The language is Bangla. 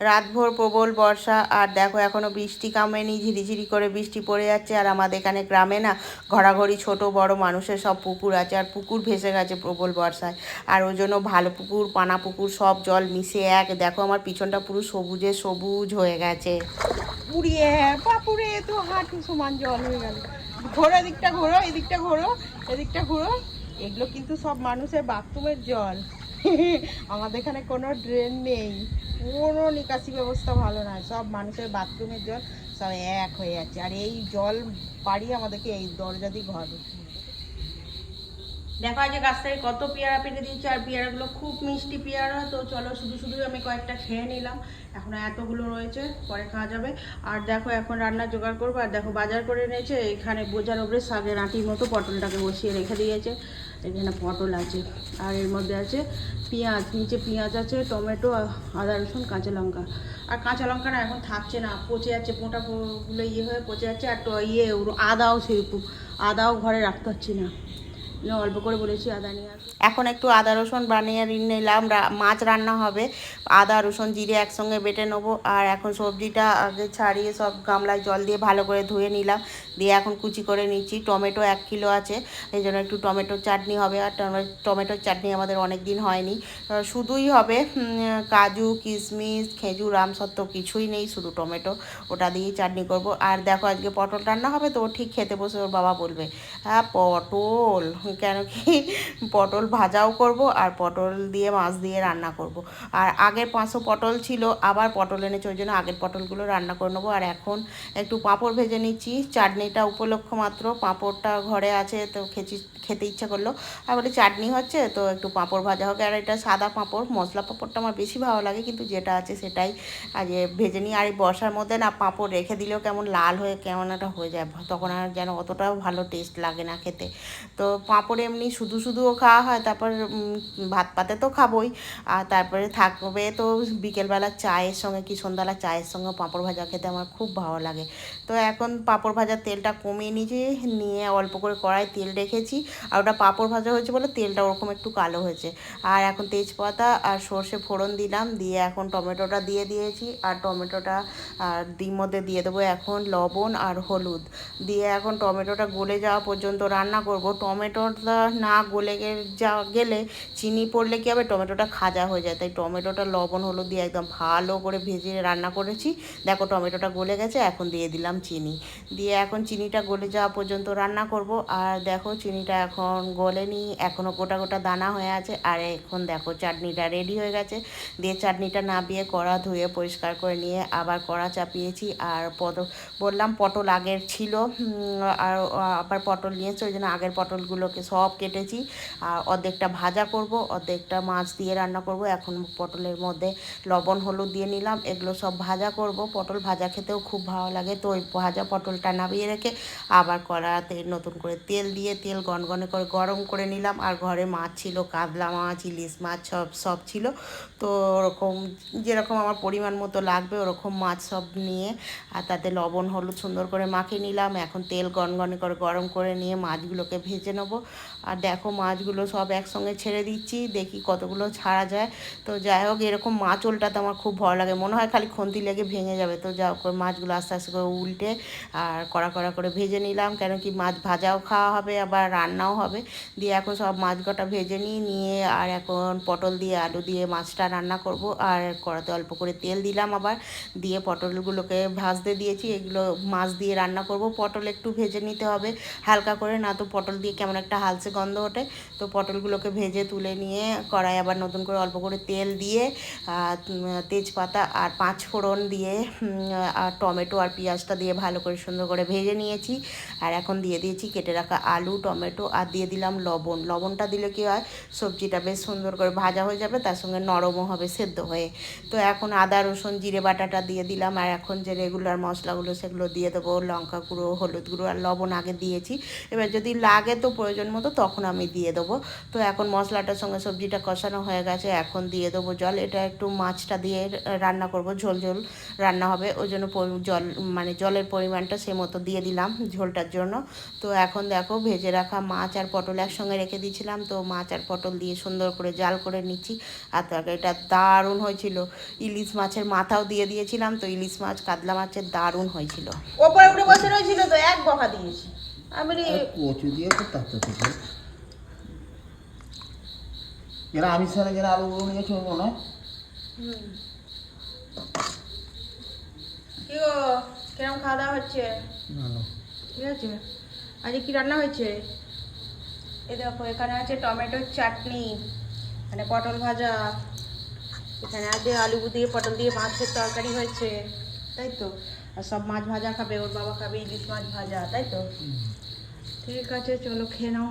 রাতভর প্রবল বর্ষা, আর দেখো এখনও বৃষ্টি কামেনি, ঝিরিঝিরি করে বৃষ্টি পড়ে যাচ্ছে, আর আমাদের এখানে গ্রামে না ঘোরাঘড়ি ছোট বড় মানুষের সব পুকুর আছে, আর পুকুর ভেসে গেছে প্রবল বর্ষায়। আর ওই জন্য ভালো পুকুর, পানা পুকুর, সব জল মিশে এক, দেখো আমার পিছনটা পুরো সবুজে সবুজ হয়ে গেছে। পুড়িয়ে পাপুরে তো হাঁটু সমান জল হয়ে গেল। ঘোরো এদিকটা ঘোরো এদিকটা ঘোরো এদিকটা ঘোরো। এগুলো কিন্তু সব মানুষের বাথরুমের জল। আমাদের এখানে কোনো ড্রেন নেই। কোনো নিকাশি ব্যবস্থা ভালো নয়। সব মানুষের বাথরুমের জল সব এক হয়ে যাচ্ছে। আর এই জল বাড়ি আমাদেরকে এই দরজা দিয়ে ঘর। দেখো আজকে গাছ থেকে কত পেয়ারা পেটে দিচ্ছে আর পেয়ারাগুলো খুব মিষ্টি পেয়ারা। তো চলো শুধু শুধু আমি কয়েকটা খেয়ে নিলাম। এখন এতগুলো রয়েছে, পরে খাওয়া যাবে। আর দেখো, এখন রান্না জোগাড় করব। আর দেখো, বাজার করে নিয়েছে এখানে বোঝার ওপরে শাকের আঁটির মতো পটলটাকে বসিয়ে রেখে দিয়েছে। এখানে পটল আছে আর এর মধ্যে আছে পেঁয়াজ নিচে পেঁয়াজ আছে টমেটো আদা রসুন কাঁচা লঙ্কা। আর কাঁচা লঙ্কাটা এখন থাকছে না পচে যাচ্ছে পোটা গুলো ইয়ে হয়ে পচে যাচ্ছে আর ইয়ে আদাও সেরকম আদাও ঘরে রাখতে না না, অল্প করে বলেছি আদা নিয়ে এখন একটু আদা রসুন বানিয়ে নিলাম মাছ রান্না হবে। আদা, রসুন, জিরে একসঙ্গে বেটে নেব। আর এখন সবজিটা আগে ছাড়িয়ে সব গামলায় জল দিয়ে ভালো করে ধুয়ে নিলাম। দিয়ে এখন কুচি করে নিচ্ছি। টমেটো এক কিলো আছে। এই জন্য একটু টমেটোর চাটনি হবে। আর টমেটোর চাটনি আমাদের অনেক দিন হয়নি শুধুই হবে কাজু, কিশমিশ, খেজুর আমসত্ত্ব কিছুই নেই। শুধু টমেটো ওটা দিয়েই চাটনি করব। আর দেখো আজকে পটল রান্না হবে তো, ঠিক খেতে বসে ওর বাবা বলবে হ্যাঁ পটল কেন কি? পটল ভাজাও করব আর পটল দিয়ে মাছ দিয়ে রান্না করব। আর আগের পাঁচশো পটল ছিল, আবার পটল এনেছে, ওই জন্য আগের পটলগুলো রান্না করে নেব। আর এখন একটু পাঁপড় ভেজে নিচ্ছি, চাটনিটা উপলক্ষ মাত্র। পাঁপড়টা ঘরে আছে, তো খেচি, খেতে ইচ্ছা করল। আর বলে চাটনি হচ্ছে, তো একটু পাঁপড় ভাজা হোক। আর এটা সাদা পাঁপড়, মশলা পাঁপড়টা আমার বেশি ভালো লাগে, কিন্তু যেটা আছে সেটাই। আজ ভেজে নিই আর এই বর্ষার মধ্যে না পাঁপড় রেখে দিলেও কেমন লাল হয়ে, কেমন একটা হয়ে যায়। তখন আর যেন অতটাও ভালো টেস্ট লাগে না খেতে। তো পাঁপড় এমনি শুধু শুধুও খাওয়া হয়, তারপর ভাত পাতে তো খাবোই। আর তারপরে থাকবে তো বিকেলবেলা চায়ের সঙ্গে, কি সন্ধ্যাবেলা চায়ের সঙ্গে পাঁপড় ভাজা খেতে আমার খুব ভালো লাগে। তো এখন পাঁপড় ভাজার তেলটা কমিয়ে নিয়েছি, নিয়ে অল্প করে কড়াই তেল রেখেছি। আর ওটা পাঁপড় ভাজা হয়েছে বলে তেলটা ওরকম একটু কালো হয়েছে। আর এখন তেজপাতা আর সর্ষে ফোড়ন দিলাম, দিয়ে এখন টমেটোটা দিয়ে দিয়েছি। আর টমেটোটা, আর ডিম মধ্যে দিয়ে দেবো এখন লবণ আর হলুদ। দিয়ে এখন টমেটোটা গলে যাওয়া পর্যন্ত রান্না করব। টমেটোটা না গলে যা গেলে চিনি পড়লে কি হবে? টমেটোটা খাজা হয়ে যায়। তাই টমেটোটা লবণ, হলুদ দিয়ে একদম ভালো করে ভেজে রান্না করেছি। দেখো টমেটোটা গলে গেছে, এখন দিয়ে দিলাম চিনি। দিয়ে এখন চিনিটা গলে যাওয়া পর্যন্ত রান্না করব। আর দেখো চিনিটা এখন গলেনি এখনও গোটা গোটা দানা হয়ে আছে। আর এখন দেখো চাটনিটা রেডি হয়ে গেছে। দিয়ে চাটনিটা নাবিয়ে কড়া ধুয়ে পরিষ্কার করে নিয়ে আবার কড়া চাপিয়েছি। আর পদ, বললাম পটল আগের ছিল আর আবার পটল নিয়েছে। ওই জন্য আগের পটলগুলোকে সব কেটেছি। আর অর্ধেকটা ভাজা করব, অর্ধেকটা মাছ দিয়ে রান্না করব। এখন পটলের মধ্যে লবণ, হলুদ দিয়ে নিলাম, এগুলো সব ভাজা করব। পটল ভাজা খেতেও খুব ভালো লাগে। তো ওই ভাজা পটলটা নামিয়ে রেখে আবার কড়াতে নতুন করে তেল দিয়ে, তেল গনগনে করে গরম করে নিলাম। আর ঘরে মাছ ছিল, কাতলা মাছ, ইলিশ মাছ, সব সব ছিল। তো ওরকম যেরকম আমার পরিমাণ মতো লাগবে, ওরকম মাছ সব নিয়ে আর তাতে লবণ, হলুদ সুন্দর করে মাখিয়ে নিলাম। এখন তেল গনগনে করে গরম করে নিয়ে মাছগুলোকে ভেজে নেব। আর দেখো মাছগুলো সব একসঙ্গে ছেড়ে দিচ্ছি, দেখি কতগুলো ছাড়া যায়। তো যাই হোক, এরকম মাছলটা তো আমার খুব ভালো লাগে। মনে হয় খালি খন্তি লেগে ভেঙে যাবে। তো যা করে মাছগুলো আস্তে আস্তে করে উল্টে আর কড়া কড়া করে ভেজে নিলাম। কেন কি মাছ ভাজাও খাওয়া হবে, আবার রান্নাও হবে। দিয়ে এখন সব মাছ কটা ভেজে নিয়ে নিয়ে আর এখন পটল দিয়ে আলু দিয়ে মাছটা রান্না করব। আর কড়াতে অল্প করে তেল দিলাম আবার। দিয়ে পটলগুলোকে ভাজতে দিয়েছি। এগুলো মাছ দিয়ে রান্না করব। পটল একটু ভেজে নিতে হবে। হালকা করে, না তো পটল দিয়ে কেমন একটা হালসে গন্ধ ওঠে। তো পটলগুলোকে ভেজে তুলে নিয়ে কড়াই আবার নতুন করে অল্প করে তেল দিয়ে তেজপাতা আর পাঁচ ফোড়ন দিয়ে আর টমেটো আর পেঁয়াজটা দিয়ে ভালো করে সুন্দর করে ভেজে নিয়েছি। আর এখন দিয়ে দিয়েছি কেটে রাখা আলু, টমেটো আর দিয়ে দিলাম লবণ। লবণটা দিলে কি হয়, সবজিটা বেশ সুন্দর করে ভাজা হয়ে যাবে, তার সঙ্গে নরমও হবে সেদ্ধ হয়ে। তো এখন আদা, রসুন, জিরে বাটাটা দিয়ে দিলাম। আর এখন যে রেগুলার মশলাগুলো সেগুলো দিয়ে দেবো, লঙ্কা গুঁড়ো, হলুদ গুঁড়ো আর লবণ আগে দিয়েছি। এবার যদি লাগে তো প্রয়োজন প্রয়োজন মতো, তখন আমি দিয়ে দেবো। তো এখন মশলাটার সঙ্গে সবজিটা কষানো হয়ে গেছে, এখন দিয়ে দেবো জল। এটা একটু মাছটা দিয়ে রান্না করব, ঝোল ঝোল রান্না হবে। ওই জন্য জল মানে জলের পরিমাণটা সে মতো দিয়ে দিলাম ঝোলটার জন্য। তো এখন দেখো ভেজে রাখা মাছ আর পটল একসঙ্গে রেখে দিয়েছিলাম। তো মাছ আর পটল দিয়ে সুন্দর করে জাল করে নিচ্ছি। আর তরকারিটা দারুণ হয়েছিল। ইলিশ মাছের মাথাও দিয়ে দিয়েছিলাম। তো ইলিশ মাছ, কাতলা মাছের দারুণ হয়েছিল। ওপরে উঠে বসে রয়েছিল তো, এক বকা দিয়েছি। আমি কচু দিয়ে থেকে আমি যারা আলুগুলো কি গো খাওয়া দাওয়া হচ্ছে? ভালো। ঠিক আছে। আজকে কি রান্না হয়েছে? এই দেখো এখানে আছে টমেটোর চাটনি এখানে পটল ভাজা এখানে আছে আলু দিয়ে পটল দিয়ে মাছের তরকারি হয়েছে তাই তো? আর সব মাছ ভাজা খাবে ওর বাবা খাবে ইলিশ মাছ ভাজা তাই তো? ঠিক আছে চলো খেয়ে নাও।